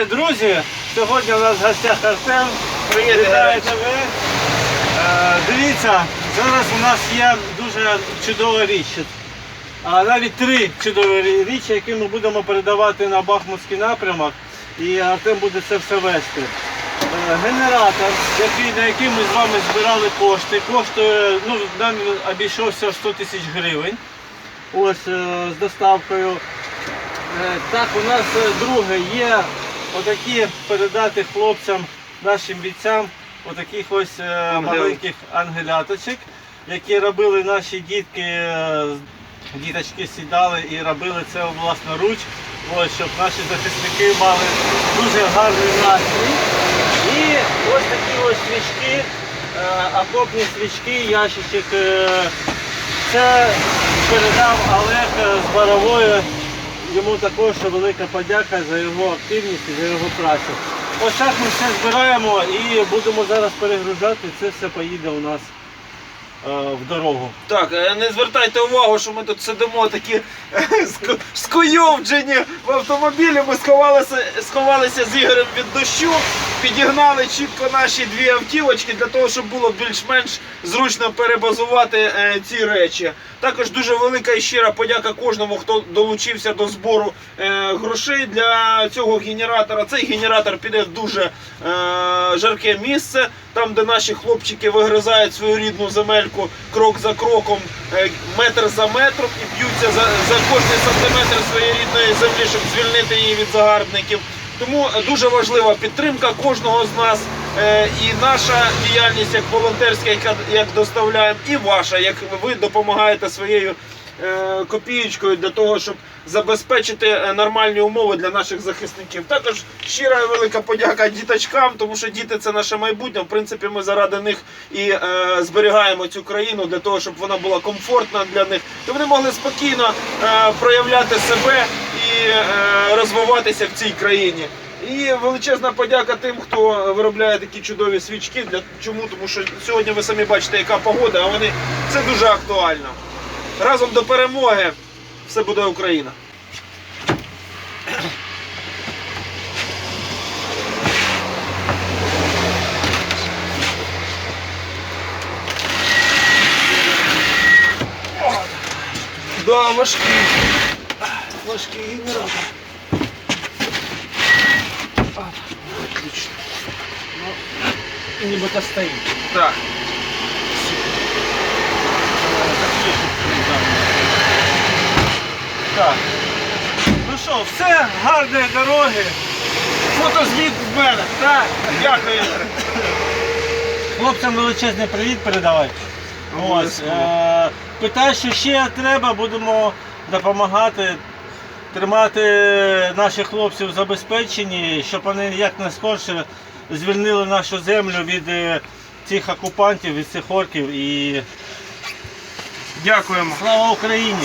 Друзі, сьогодні у нас в гостях Артем. Вітаю тебе. Е, Дивіться, зараз у нас є дуже чудова річ. А навіть три чудові рі- річі, які ми будемо передавати на Бахмутський напрямок. І Артем буде це все вести. Е, Генератор, який, на який ми з вами збирали кошти, коштує, ну, нам обійшовся 100 тисяч гривень. Ось е, з доставкою. Е, Так, у нас е, друге є отакі передати хлопцям, нашим бійцям, отаких ось е, маленьких ангеляточок, які робили наші дітки, е, діточки сідали і робили це власноруч, ось, щоб наші захисники мали дуже гарний настрій. І ось такі ось свічки, е, окопні свічки, ящичок. Це передав Олег з Борової. Йому також велика подяка за його активність і за його працю. Ось так ми все збираємо і будемо зараз перегружати. Це все поїде у нас е, в дорогу. Так, е, не звертайте увагу, що ми тут сидимо такі е, скуйовджені в автомобілі. Ми сховалися, сховалися з Ігорем від дощу, підігнали чітко наші дві автівочки для того, щоб було більш-менш зручно перебазувати е, ці речі. Також дуже велика і щира подяка кожному, хто долучився до збору е, грошей для цього генератора. Цей генератор піде в дуже е, жарке місце, там, де наші хлопчики вигризають свою рідну земельку крок за кроком, е, метр за метром і б'ються за, за кожний сантиметр своєї рідної землі, щоб звільнити її від загарбників. Тому дуже важлива підтримка кожного з нас е, і наша діяльність як волонтерська, як доставляємо, і ваша, як ви допомагаєте своєю е, копієчкою для того, щоб забезпечити е, нормальні умови для наших захисників. Також щира велика подяка діточкам, тому що діти це наше майбутнє. В принципі, ми заради них і е, зберігаємо цю країну для того, щоб вона була комфортна для них, і вони могли спокійно е, проявляти себе розвиватися в цій країні. І величезна подяка тим, хто виробляє такі чудові свічки. Для чому? Тому що сьогодні ви самі бачите, яка погода, а вони це дуже актуально. Разом до перемоги все буде Україна. Да, важкий. Важкий генератор. Отлично. Нібито стоїть. Так. Так. Ну що, все, гарної дороги. Фотозвіт з мене. Так. Дякую. Хлопцям величезний привіт передавай. Ось, е, питай, що ще треба, будемо допомагати, тримати наших хлопців забезпечені, щоб вони як найскорше звільнили нашу землю від е, цих окупантів, від цих орків. І Дякуємо. слава Україні!